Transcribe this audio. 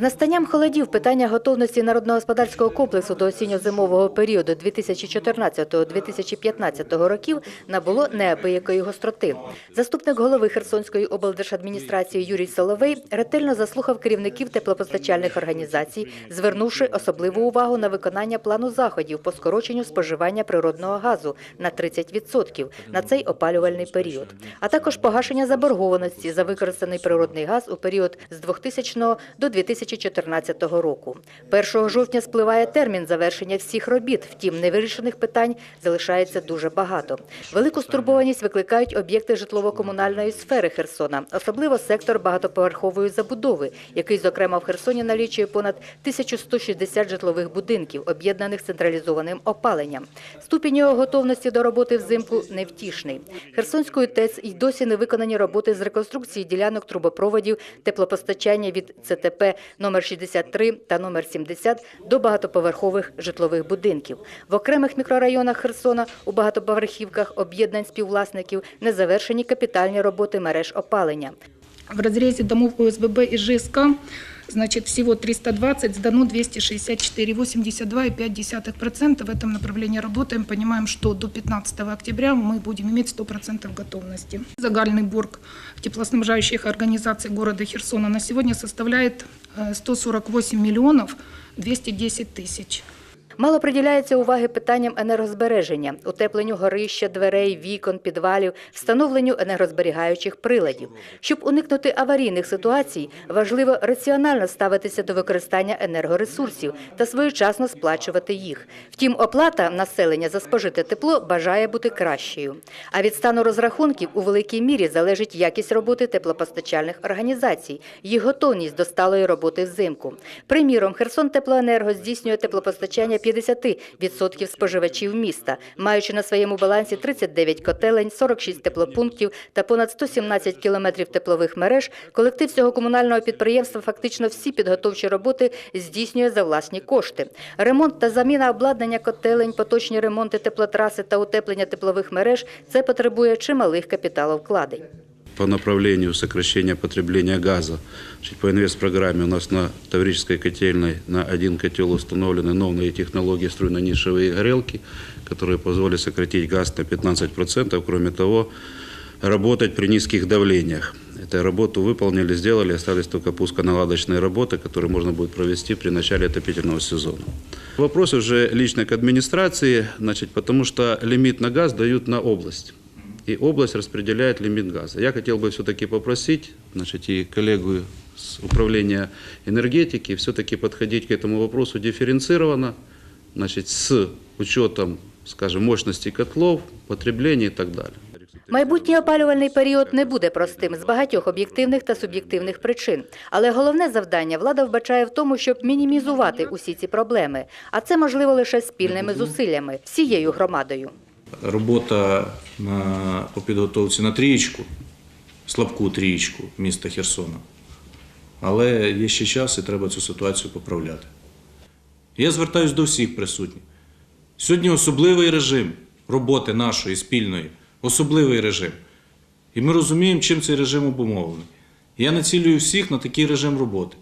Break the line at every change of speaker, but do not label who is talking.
З настанням холодів питання готовності народно-господарського комплексу до осінньо-зимового періоду 2014-2015 років набуло неабиякої гостроти. Заступник голови Херсонської облдержадміністрації Юрій Соловей ретельно заслухав керівників теплопостачальних організацій, звернувши особливу увагу на виконання плану заходів по скороченню споживання природного газу на 30% на цей опалювальний період, а також погашення заборгованості за використаний природний газ у період з 2000 до 2014 року. 1 жовтня спливає термін завершення всіх робіт, втім невирішених питань залишається дуже багато. Велику стурбованість викликають об'єкти житлово-комунальної сфери Херсона, особливо сектор багатоповерхової забудови, який, зокрема, в Херсоні налічує понад 1160 житлових будинків, об'єднаних централізованим опаленням. Ступінь його готовності до роботи взимку невтішний. Херсонською ТЕЦ й досі не виконані роботи з реконструкції ділянок трубопроводів теплопостачання від ЦТП номер 63 та номер 70 до багатоповерхових житлових будинків. В окремих мікрорайонах Херсона у багатоповерхівках об'єднань співвласників не завершені капітальні роботи мереж опалення.
В розрізі домов ОСББ і ЖСК значит, всего 320, сдано 264, 82,5%. В этом направлении работаем. Понимаем, что до 15 октября мы будем иметь 100% готовности. Загальный борг теплоснабжающих организаций города Херсона на сегодня составляет э, 148 миллионов 210 тысяч.
Мало приділяється уваги питанням енергозбереження, утепленню горища, дверей, вікон, підвалів, встановленню енергозберігаючих приладів. Щоб уникнути аварійних ситуацій, важливо раціонально ставитися до використання енергоресурсів та своєчасно сплачувати їх. Втім, оплата населення за спожите тепло бажає бути кращою. А від стану розрахунків у великій мірі залежить якість роботи теплопостачальних організацій, їх готовність до сталої роботи взимку. Приміром, Херсон Теплоенерго здійснює теплопостачання 50% споживачів міста, маючи на своєму балансі 39 котелень, 46 теплопунктів та понад 117 кілометрів теплових мереж, колектив цього комунального підприємства фактично всі підготовчі роботи здійснює за власні кошти. Ремонт та заміна обладнання котелень, поточні ремонти теплотраси та утеплення теплових мереж – це потребує чималих капіталовкладень.
По направлению сокращения потребления газа. По инвестпрограмме у нас на Таврической котельной на один котел установлены новые технологии струйно-нишевые горелки, которые позволят сократить газ на 15%. Кроме того, работать при низких давлениях. Эту работу выполнили, сделали, остались только пусконаладочные работы, которые можно будет провести при начале отопительного сезона. Вопрос уже лично к администрации, значит, потому что лимит на газ дают на область и область распределяет лимит газа. Я хотел бы все-таки попросить значит, и коллегу с управления энергетики все-таки подходить к этому вопросу дифференцированно, значит, с учетом, скажем, мощности котлов, потребления и так далее.
Майбутній опалювальний період не буде простим з багатьох об'єктивних та суб'єктивних причин. Але головне завдання влада вбачає в тому, щоб мінімізувати усі ці проблеми. А це можливо лише спільними зусиллями, всією громадою.
робота по підготовці на трієчку, слабку трієчку міста Херсона. Але є ще час і треба цю ситуацію поправляти. Я звертаюся до всіх присутніх. Сьогодні особливий режим роботи нашої спільної, особливий режим. І ми розуміємо, чим цей режим обумовлений. Я націлюю всіх на такий режим роботи.